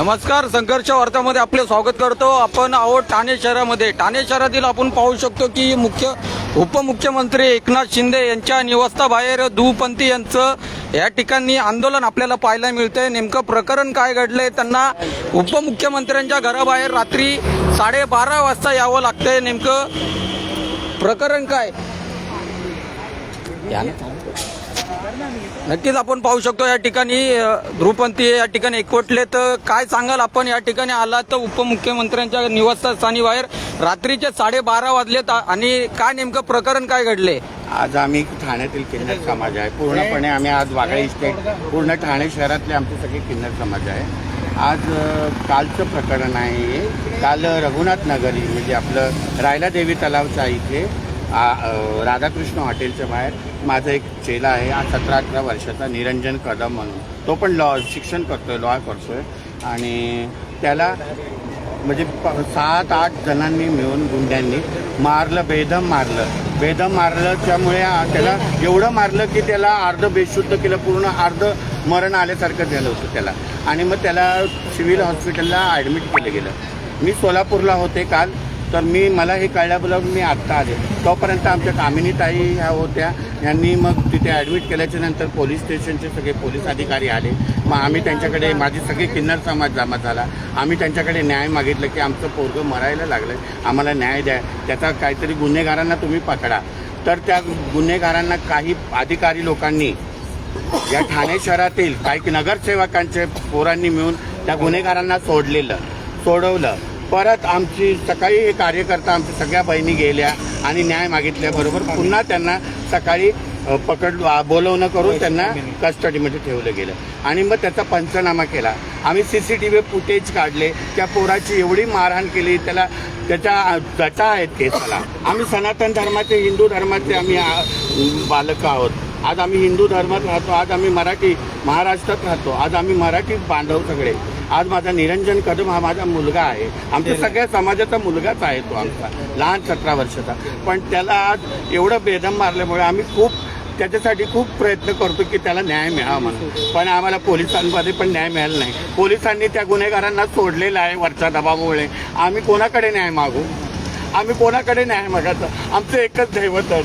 नमस्कार संघर्ष वार्तामध्ये आपले स्वागत करतो. आपण आहोत ठाणे शहरामध्ये. ठाणे शहरातील आपण पाहू शकतो की मुख्य उपमुख्यमंत्री एकनाथ शिंदे यांच्या निवासाबाहेर दुपंथी यांचं या ठिकाणी आंदोलन आपल्याला पाहायला मिळतंय. नेमकं प्रकरण काय घडलंय त्यांना उपमुख्यमंत्र्यांच्या घराबाहेर रात्री साडेबारा वाजता यावं लागतंय. नेमकं प्रकरण काय? या नक्कीच आपण पाहू शकतो या ठिकाणी अ, या ठिकाणी एकवटले. तर काय सांगाल आपण? या ठिकाणी आला तर उपमुख्यमंत्र्यांच्या निवासस्थानी बाहेर रात्रीचे साडेबारा वाजलेत आणि काय नेमकं प्रकरण काय घडले? आज आम्ही ठाण्यातील किन्नर समाज आहे. पूर्णपणे आम्ही आज वागळे इस्टेट पूर्ण ठाणे शहरातले आमचे सगळे किन्नर समाज आहे. आज कालचं प्रकरण आहे. काल रघुनाथ नगरी म्हणजे आपलं रायला देवी तलावच्या इथे राधाकृष्ण हॉटेलच्या बाहेर माझा एक चेला आहे सतरा अठरा वर्षाचा निरंजन कदम म्हणून. तो पण लॉ शिक्षण करतोय लॉ करतोय. आणि त्याला म्हणजे प- सात आठ जणांनी मिळून गुंड्यांनी मारलं बेदम मारलं. बेदम मारलं त्यामुळे त्याला एवढं मारलं की त्याला अर्ध बेशुद्ध केलं पूर्ण अर्ध मरण आल्यासारखं झालं होतं त्याला. आणि मग त्याला सिव्हिल हॉस्पिटलला ॲडमिट केलं गेलं. मी सोलापूरला होते काल तर मी मला हे कळल्याबरोबर मी आत्ता आले. तोपर्यंत आमच्या कामिनी ताई ह्या होत्या. यांनी मग तिथे ॲडमिट केल्याच्यानंतर पोलीस स्टेशनचे सगळे पोलीस अधिकारी आले. मग आम्ही त्यांच्याकडे माझी सगळी किन्नर समाज जमा झाला. आम्ही त्यांच्याकडे न्याय मागितलं की आमचं पोरगं मरायला लागलं आम्हाला न्याय द्या. त्याचा काहीतरी गुन्हेगारांना तुम्ही पकडा. तर त्या गुन्हेगारांना काही अधिकारी लोकांनी या ठाणे शहरातील काही नगरसेवकांचे पोरांनी मिळून त्या गुन्हेगारांना सोडलेलं सोडवलं. परत आमची सकाळी हे कार्यकर्ता आमच्या सगळ्या बहिणी गेल्या आणि न्याय मागितल्याबरोबर पुन्हा त्यांना सकाळी पकड बोलवणं करून त्यांना कस्टडीमध्ये ठेवलं गेलं. आणि मग त्याचा पंचनामा केला. आम्ही C C T V footage काढले. त्या पोराची एवढी मारहाण केली. त्याला त्याच्या जटा आहेत केसाला. आम्ही सनातन धर्माचे हिंदू धर्माचे आम्ही बालक आहोत. आज आम्ही हिंदू धर्मात राहतो. आज आम्ही मराठी महाराष्ट्रात राहतो. आज आम्ही मराठी बांधव सगळे. आज माझा निरंजन कदम हा माझा मुलगा आहे. आमच्या सगळ्या समाजाचा मुलगाच आहे तो आमचा. लहान सतरा वर्षाचा. पण त्याला आज एवढं बेदम मारल्यामुळे आम्ही खूप त्याच्यासाठी खूप प्रयत्न करतो की त्याला न्याय मिळावा म्हणून. पण आम्हाला पोलिसांमध्ये पण न्याय मिळाला नाही. पोलिसांनी त्या गुन्हेगारांना सोडलेलं आहे वरच्या दबावामुळे. आम्ही कोणाकडे न्याय मागू? आम्ही कोणाकडे न्याय मागायचं? आमचं एकच दैवत आहे,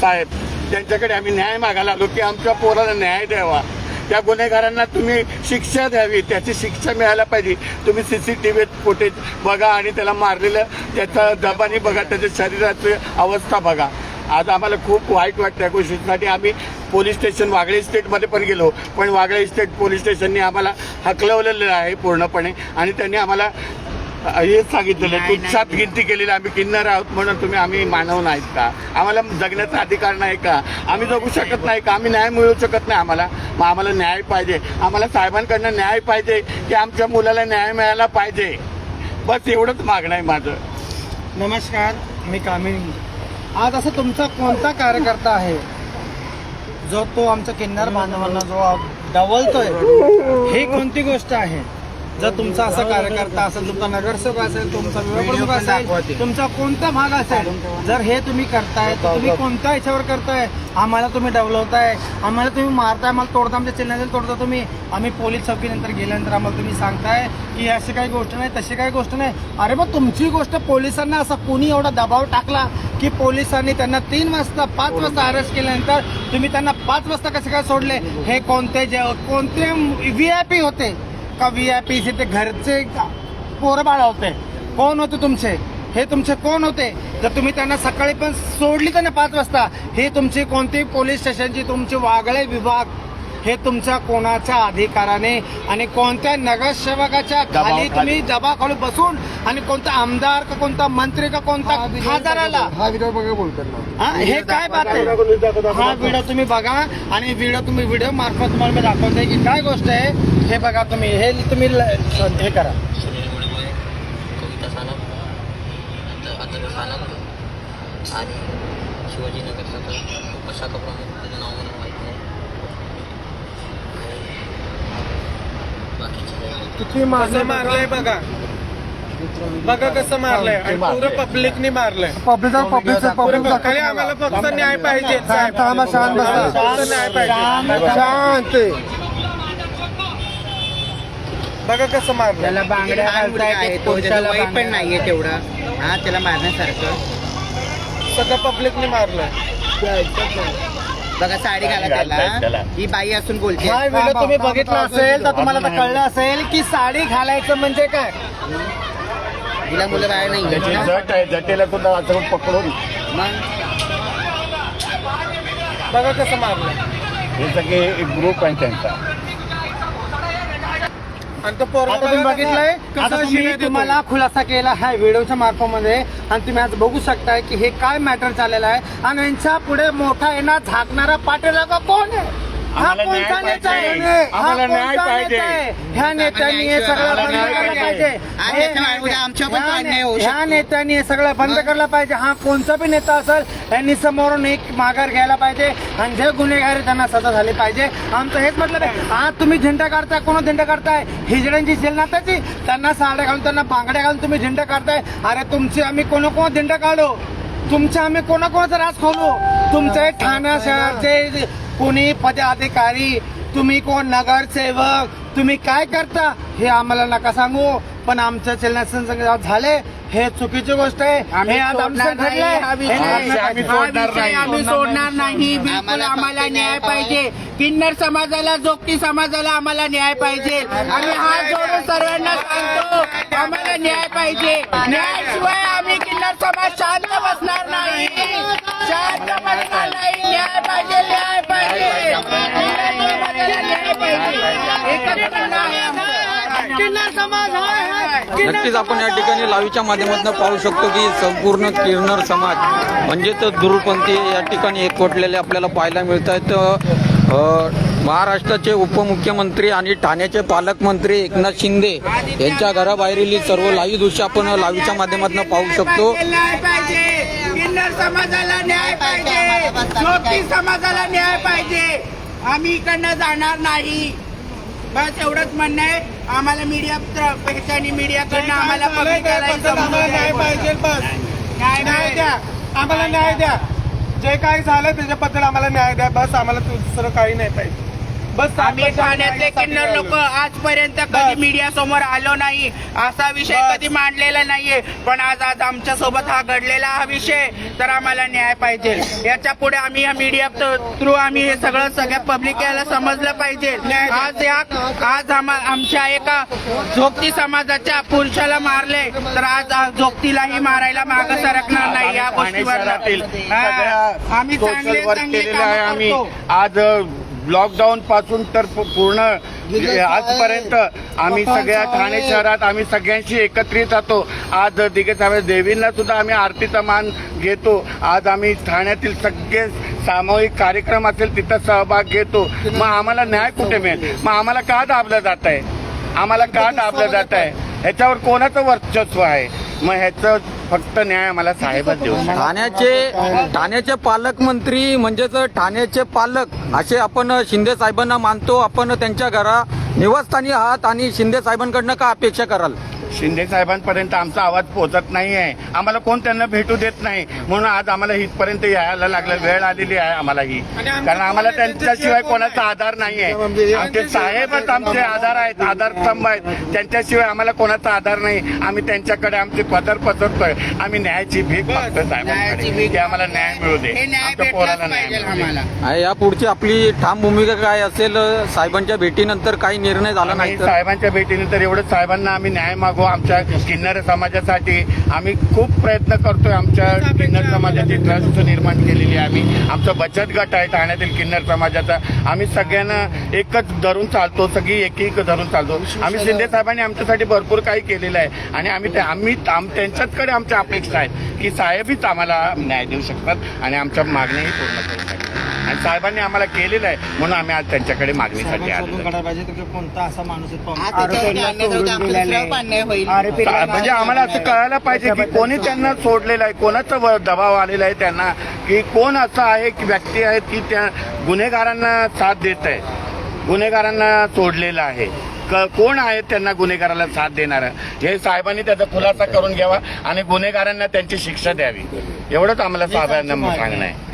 साहेब. त्यांच्याकडे आम्ही न्याय मागायला आलो की आमच्या पोराला न्याय द्यावा. त्या गुन्हेगारांना तुम्ही शिक्षा द्यावी त्याची शिक्षा मिळायला पाहिजे. तुम्ही C C T V footage बघा आणि त्याला मारलेलं त्याचा जबानी बघा त्याच्या शरीराची अवस्था बघा. आज आम्हाला खूप वाईट वाटतं या गोष्टीसाठी. आम्ही पोलीस स्टेशन वागळे स्टेटमध्ये पण गेलो पण वागळे स्टेट पोलीस स्टेशनने आम्हाला हकलवलेलं आहे पूर्णपणे. आणि त्यांनी आम्हाला हे सांगितलेलं तुच्छात गिनती केलेली आम्ही किन्नर आहोत म्हणून तुम्ही आम्ही मानव नाहीत का? आम्हाला जगण्याचा अधिकार नाही का? आम्ही जगू शकत नाही. का? आम्ही न्याय मिळवू शकत नाही आम्हाला. मग आम्हाला न्याय पाहिजे. आम्हाला साहेबांकडनं न्याय पाहिजे की आमच्या मुलाला न्याय मिळायला पाहिजे. बस एवढंच मागणं आहे माझं. नमस्कार मी कामिनी. आज असं तुमचा कोणता कार्यकर्ता आहे? जो तो आमच्या किन्नर बांधवांना जो डवलतोय ही कोणती गोष्ट आहे? जर तुमचा असा कार्यकर्ता असेल तुमचा नगरसेवक असेल तुमचा विभागप्रमुख असेल तुमचा कोणता भाग असेल जर हे तुम्ही करताय तर तुम्ही कोणत्या ह्याच्यावर करताय? आम्हाला तुम्ही डवलवताय आम्हाला तुम्ही मारताय आम्हाला तोडता आमच्या चिन्हाचे तोडता तुम्ही आम्ही पोलीस चौकीनंतर गेल्यानंतर आम्हाला तुम्ही सांगताय की अशी काही गोष्ट नाही तशी काही गोष्ट नाही. अरे मग तुमची गोष्ट पोलिसांना असा कोणी एवढा दबाव टाकला की पोलिसांनी त्यांना तीन वाजता पाच वाजता अरेस्ट केल्यानंतर तुम्ही त्यांना पाच वाजता कसे काय सोडले? हे कोणते जे कोणते व्ही आय पी होते? का व्ही आय पी ते घरचे पोरं बाळ होते कोण होते तुमचे? हे तुमचे कोण होते? जर तुम्ही त्यांना सकाळी पण सोडली त्यांना पाच वाजता हे तुमची कोणती पोलीस स्टेशनची तुमचे वागळे विभाग हे तुमच्या कोणाच्या अधिकाराने आणि कोणत्या नगरसेवकाच्या खाली. तुम्ही दबाखाली बसून आणि कोणता आमदार का कोणता मंत्री का कोणता खासदाराला हा व्हिडिओ बघा बोलतात हा, हे काय बात आहे? हा व्हिडिओ तुम्ही बघा आणि व्हिडिओ तुम्ही व्हिडिओ मार्फत तुम्हाला मी दाखवते की काय गोष्ट आहे. हे बघा तुम्ही हे तुम्ही ल- हे करा सुनील मुळमुळे कविता सानप नंतर अतुल सानप आणि शिवाजीनगरचा तो उपशाखा प्रमुख त्याचं नाव मला माहीत नाही आणि बाकीचे किती कसं मारलंय बघा. बघा. कसं मारलंय. आणि पुरं पब्लिकने मारलंय. पब्लिक पब्लिक आम्हाला फक्त न्याय पाहिजे. शांत थांबा, शांत बसा. फक्त न्याय पाहिजे. शांत बघा कसं मारलं त्याला बांगड्या तो त्याचं वय पण. नाहीये तेवढं. हा त्याला मारण्यासारखं. सगळं पब्लिकने मारलं बघा साडी घाला त्याला. ही बाई असून बोलते. हा व्हिडिओ तुम्ही बघितला असेल तर तुम्हाला तर कळलं असेल की साडी घालायचं म्हणजे काय? हिला मुलं बाहेर त्याची नाही जट आहे जटेला सुद्धा असं पकडून. मग? बघा कसं मारलं. हे सगळे एक ग्रुप आहे त्यांचा. आणि तो पोरगा आता तुम्ही बघा. बघितलंय कसा- आता कसा तुम्ही शिव्या देतो. तुम्हाला खुलासा केला आहे व्हिडिओच्या मार्फतमध्ये. आणि तुम्ही आज बघू शकताय की हे काय मॅटर चाललेलं आहे. आणि यांच्या पुढे मोठा येणार झाकणारा पाठीराखा कोण आहे? हा कोणता नेता आहे पाहिजे. हा आम्हाला न्याय कोणता पाहिजे. नेता आहे? ह्या नेत्यांनी हे सगळं बंद करायला पाहिजे. ह्या. नेत्यांनी हे सगळं बंद करायला पाहिजे. हा कोणता बी नेता असेल यांनी समोरून एक माघार घ्यायला पाहिजे आणि जे गुन्हेगार आहे त्यांना सजा झाली पाहिजे. आमचं हेच म्हटलं आहे. आज तुम्ही झेंडा काढताय कोण झेंडा काढताय? हिजड्यांची जेल नाताची त्यांना साड्या घालून त्यांना बांगड्या घालून तुम्ही झेंडा काढताय. अरे तुमची आम्ही कोण कोण झेंडा काढू? तुमचे आम्ही कोणाकोणाचा राज खोलू? तुमचे ठाणा शहरचे कुणी पदाधिकारी तुम्ही कोण नगरसेवक तुम्ही काय करता हे आम्हाला नका सांगू. पण आमच्या चलनाचं झाले हे चुकीची गोष्ट आहे. आम्ही हे आज आमचं ठरलंय. हा. हे आम्ही- हा सोडणार विषय नाही. आम्ही सोडणार नाही. बिलकुल आम्हाला न्याय पाहिजे. किन्नर समाजाला जोगती समाजाला आम्हाला न्याय पाहिजे. आम्ही हात जोडून सर्वांना सांगतो आम्हाला न्याय पाहिजे. न्यायाशिवाय आम्ही किन्नर समाज शांत बसणार नाही. शांत बसणार नाही. न्याय पाहिजे न्याय पाहिजे. किन्नर समाजाला न्याय पाहिजे. आहे आमचं. किन्नर समाज नक्कीच आपण या ठिकाणी हाय. लाईव्हच्या माध्यमातून पाहू शकतो की संपूर्ण किरनर समाज म्हणजेच दुरुपंथी या ठिकाणी एकवटलेले आपल्याला पाहायला मिळत आहेत महाराष्ट्राचे उपमुख्यमंत्री आणि ठाण्याचे पालकमंत्री एकनाथ शिंदे यांच्या घराबाहेरील सर्व लाईव्ह दृश्य आपण लाईव्हच्या माध्यमातून पाहू शकतो. समाजाला न्याय पाहिजे. समाजाला न्याय पाहिजे. आम्ही इकडनं जाणार नाही. बस एवढंच म्हणणं आहे. आम्हाला मीडिया ह्याच्यानी मीडियाकडनं आम्हाला काय? न्याय पाहिजे बस. न्याय न्याय द्या. आम्हाला न्याय द्या. जे काही झालं त्याच्याबद्दल आम्हाला न्याय द्या. बस आम्हाला दुसरं काही नाही पाहिजे. बस आम्ही ठाण्यातले किन्नर. लोक आजपर्यंत कधी मीडिया समोर आलो नाही. असा विषय. कधी मांडलेला नाहीये. पण आज आज आमच्यासोबत हा घडलेला हा विषय तर आम्हाला न्याय पाहिजे. याच्यापुढे आम्ही या मीडिया थ्रू आम्ही हे सगळं सगळ्या पब्लिक याला समजलं पाहिजे. आज या आज आमच्या एका झोपती समाजाच्या पुरुषाला मारले तर आज झोपतीलाही मारायला माग सरकणार नाही या गोष्टीवर आम्ही चांगले चांगले. आज लॉकडाऊन पासून तर पूर्ण आजपर्यंत आम्ही सगळ्या ठाणे शहरात आम्ही सगळ्यांशी एकत्रित राहतो. आज दिगे साहेब देवींना सुद्धा आम्ही आरतीचा मान घेतो. आज आम्ही ठाण्यातील सगळे सामूहिक कार्यक्रम असेल तिथं सहभाग घेतो. मग आम्हाला न्याय कुठे मिळेल? मग आम्हाला का दाबलं जात आहे? आम्हाला का दाबलं जात आहे? ह्याच्यावर कोणाचं वर्चस्व आहे? मग ह्याचं फक्त न्याय मला साहेबच देऊ शकतात. ठाण्याचे ठाण्याचे पालकमंत्री म्हणजेच ठाण्याचे पालक असे आपण शिंदे साहेबांना मानतो आपण त्यांच्या घरा निवासस्थानी आहात आणि शिंदे साहेबांकडनं का अपेक्षा कराल शिंदे साहेबांपर्यंत आमचा आवाज पोहोचत नाही आहे आम्हाला कोण त्यांना भेटू देत नाही. म्हणून आज आम्हाला हितपर्यंत यायला लागलं. वेळ आलेली आहे आम्हाला ही कारण आम्हाला त्यांच्याशिवाय कोणाचा आधार नाही आहे आमचे साहेबच आमचे आधार आहेत आधारस्तंभ आहेत. त्यांच्याशिवाय आम्हाला कोणाचा आधार नाही. आम्ही त्यांच्याकडे आमचे पदर पसरतोय. आम्ही न्यायाची भीक मागतोय साहेबांकडे. की आम्हाला न्याय मिळू दे. हे न्याय आमच्या पोराला न्याय या पुढची आपली ठाम भूमिका काय असेल साहेबांच्या भेटीनंतर काही निर्णय झाला नाही तर साहेबांच्या भेटीनंतर एवढं साहेबांना आम्ही न्याय मागू. आमच्या किन्नर समाजासाठी आम्ही खूप प्रयत्न करतोय आमच्या किन्नर समाजाची ट्रस्ट निर्माण केलेली आहे आम्ही. आमचा बचत गट आहे ठाण्यातील किन्नर समाजाचा. आम्ही सगळ्यांना एकच धरून चालतो सगळी एक एक धरून चालतो. आम्ही शिंदे साहेबांनी आमच्यासाठी भरपूर काही केलेलं आहे. आणि आम्ही आम्ही आम त्यांच्याचकडे आमच्या अपेक्षा आहेत की साहेबच आम्हाला न्याय देऊ शकतात आणि आमच्या मागण्याही पूर्ण करू शकतात. आणि साहेबांनी आम्हाला केलेलं आहे. म्हणून आम्ही आज त्यांच्याकडे मागणीसाठी तर कोणता असा माणूस म्हणजे आम्हाला असं कळायला पाहिजे की कोणी त्यांना सोडलेलं आहे कोणाचा दबाव आलेला आहे त्यांना की कोण असं आहे की व्यक्ती आहे की त्या गुन्हेगारांना साथ देत आहे गुन्हेगारांना सोडलेलं आहे. क- कोण आहे त्यांना गुन्हेगाराला साथ देणार हे साहेबांनी त्याचा खुलासा करून घ्यावा आणि गुन्हेगारांना त्यांची शिक्षा द्यावी. एवढंच आम्हाला साहेबांना सांगणं आहे.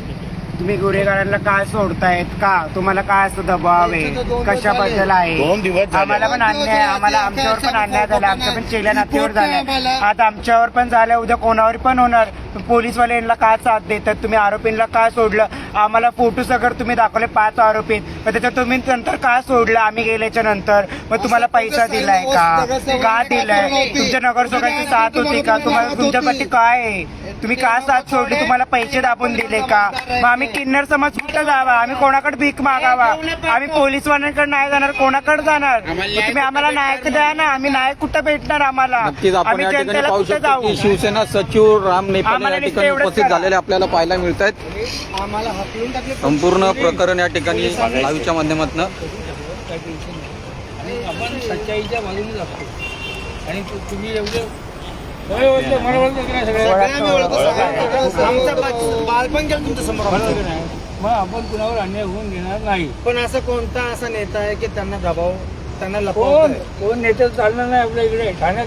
तुम्ही गुन्हेगारांना काय सोडतायत का? तुम्हाला काय असं दबाव आहे? कशाबद्दल आहे? दोन दिवस झाले. आम्हाला पण अन्याय आम्हाला आमच्यावर पण अन्याय झाला. आमच्या पण चेल्या नात्यावर झालाय. आता आमच्यावर पण झालं उद्या कोणावर पण होणार. पोलीसवाले यांना का साथ देतात? तुम्ही आरोपींना का सोडलं? आम्हाला फोटो सगळं तुम्ही दाखवले पाच आरोपी मग त्याच्यात तुम्ही नंतर का सोडलं? आम्ही गेल्याच्यानंतर. मग तुम्हाला पैसा दिलाय का? का दिलाय? तुमच्या नगरसेवकांची साथ होती का? तुम्हाला तुमच्यासाठी काय आहे? तुम्ही का साथ सोडली? तुम्हाला पैसे दाबून दिले का? मग आम्ही किन्नर समाज कुठं जावा? आम्ही कोणाकडे भीक मागावा? आम्ही पोलीसवाल्यांकडे नाही जाणार कोणाकडे जाणार? तुम्ही आम्हाला नायक द्या ना. आम्ही नायक कुठं भेटणार आम्हाला? नक्कीच आपण आम्ही या ठिकाणी जनतेला पाहू कुठं शकतो जाऊ? की शिवसेना सचिव राम नेपाळ आम्हाला या नुसतं ठिकाणी एवढंच उपस्थित करा. झालेले आपल्याला पाहायला मिळत आहेत आम्हाला हाकलून टाकले संपूर्ण प्रकरण या ठिकाणी लाईव्हच्या माध्यमातून. आपण सच्चाईच्या बाजूने असतो आणि तु- तुम्ही एवढे बालपण गेलं तुमच्यासमोर बरोबर आमचं. की नाही? मग आपण कुणावर अन्याय होऊन घेणार नाही. पण असं कोणता असा नेता आहे की त्यांना दबाव त्यांना लपवतोय? कोण? नेते चालणार नाही आपल्या इकडे? ठाण्यात?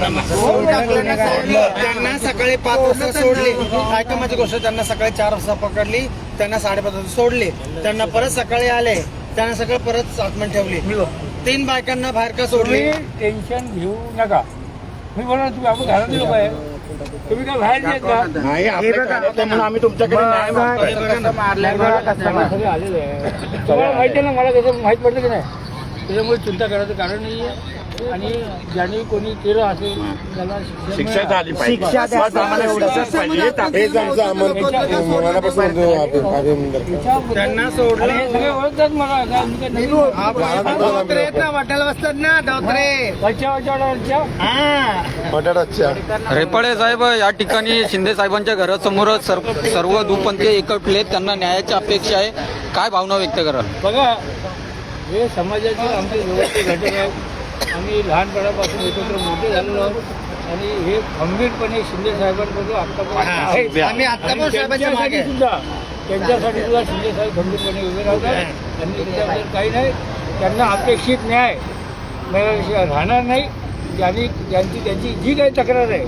त्यांना सोडलं. त्यांना सकाळी पाच वाजता सोडले. ऐका माझी गोष्ट त्यांना सकाळी चार वाजता पकडली. त्यांना साडेपाच वाजता सोडले. त्यांना परत सकाळी आले. त्यांना सगळं परत आतमध्ये ठेवली. तीन बायकांना बाहेर का सोडले? तुम्ही टेन्शन घेऊ नका. मी बोलणार तुम्ही आपण घरातले लोक आहे. तुम्ही काय बाहेर येत का नाही आपल्या घरातलं म्हणून आम्ही तुमच्याकडे. सगळे आलेले आहे तुम्हाला माहिती आहे ना मला कसं माहीत पडतं की नाही? त्याच्यामुळे चिंता करायचं कारण नाही आहे आणि ज्यांनी कोणी केलं असेल त्याला शिक्षा मिळावी. झाली पाहिजे. शिक्षा द्या. बस आम्हाला एवढंच पाहिजे. हेच आमचं आमंत्रण मनापासून अभि- अभिनंदन याच्या- त्यांना सोडलं. आणि हे सगळे ओळखतात मला. काय मी काय नवीन धोत्रे आहेत ना वाट्याला बसतात ना धोत्रे वरच्या वरच्या वरच्या बटाटाच्या रेपाळे साहेब या ठिकाणी शिंदे साहेबांच्या घरासमोर सर्व सर्व दुपंथी एकटले. त्यांना न्यायाची अपेक्षा आहे. काय भावना व्यक्त कराल बघा हे समाजाचे आमचे जवळचे घटक आहेत आम्ही लहानपणापासून एकत्र मोठे झालेलो आहोत. आणि हे खंबीरपणे शिंदे साहेबांबरोबर आतापर्यंत आहेत. आम्ही साहेबांच्या मागे. त्यांच्यासाठी सुद्धा त्यांच्यासाठी सुद्धा शिंदे साहेब खंबीरपणे उभे राहतात. आणि त्याच्याबद्दल काही नाही त्यांना अपेक्षित न्याय मिळाल्याशिवाय राहणार नाही. ज्यांनी ज्यांची त्यांची जी काही तक्रार आहे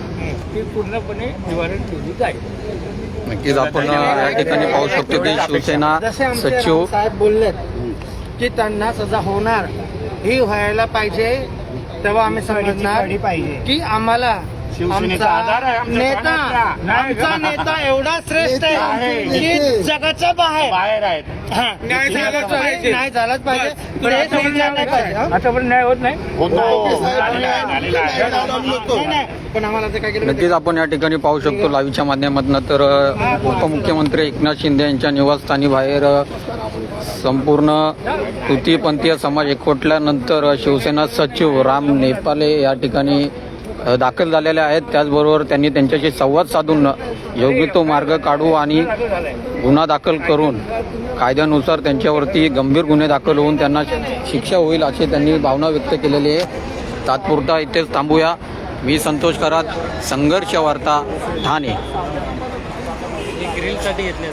ती पूर्णपणे निवारण केली जाईल. नक्कीच आपण या ठिकाणी पाहू शकतो की शिवसेना सचिव साहेब बोललेत की त्यांना सजा होणार. ही व्हायला पाहिजे तेव्हा आम्ही समजणार की आम्हाला शिवसेनेचा आमचा आधार आहे आमच्या नेता. आमचा नेता एवढा श्रेष्ठ आहे की जगाच्या बाहेर. बाहेर आहेत. हा. न्याय झालाच पाहिजे. न्याय झालाच पाहिजे. पण हे नाही पाहिजे. हा? आतापर्यंत न्याय होत नाही? होतो झालेला आहे, झालेला आहे. नाही, नाही. पण आम्हाला ते काय केलं नक्कीच आपण या ठिकाणी पाहू शकतो लाईव्हच्या माध्यमातून. तर अ, उपमुख्यमंत्री एकनाथ शिंदे यांच्या निवासस्थानी बाहेर अ, संपूर्ण तृतीयपंथीय समाज एकवटल्यानंतर शिवसेना सचिव राम नेपाले या ठिकाणी दाखल झालेले आहेत. त्याचबरोबर त्यांनी त्यांच्याशी संवाद साधून योग्य तो मार्ग काढू आणि गुन्हा दाखल करून कायद्यानुसार त्यांच्यावरती गंभीर गुन्हे दाखल होऊन त्यांना शिक्षा होईल अशी त्यांनी भावना व्यक्त केलेली आहे. तात्पुरता इथेच थांबूया. मी संतोष करात संघर्ष वार्ता ठाणे. घेतले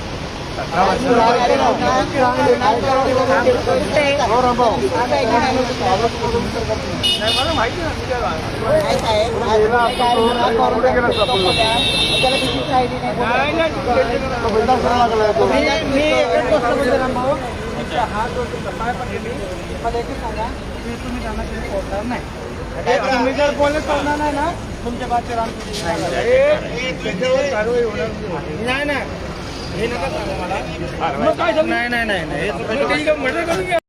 जो तपाय पडलेली मला एकच सांगा की तुम्ही त्यांना नाही तुम्ही जर बोलले सोडणार नाही ना तुमच्या नाही नाही. हे नका सांगा मला. नाही नाही नाही नाही. हे.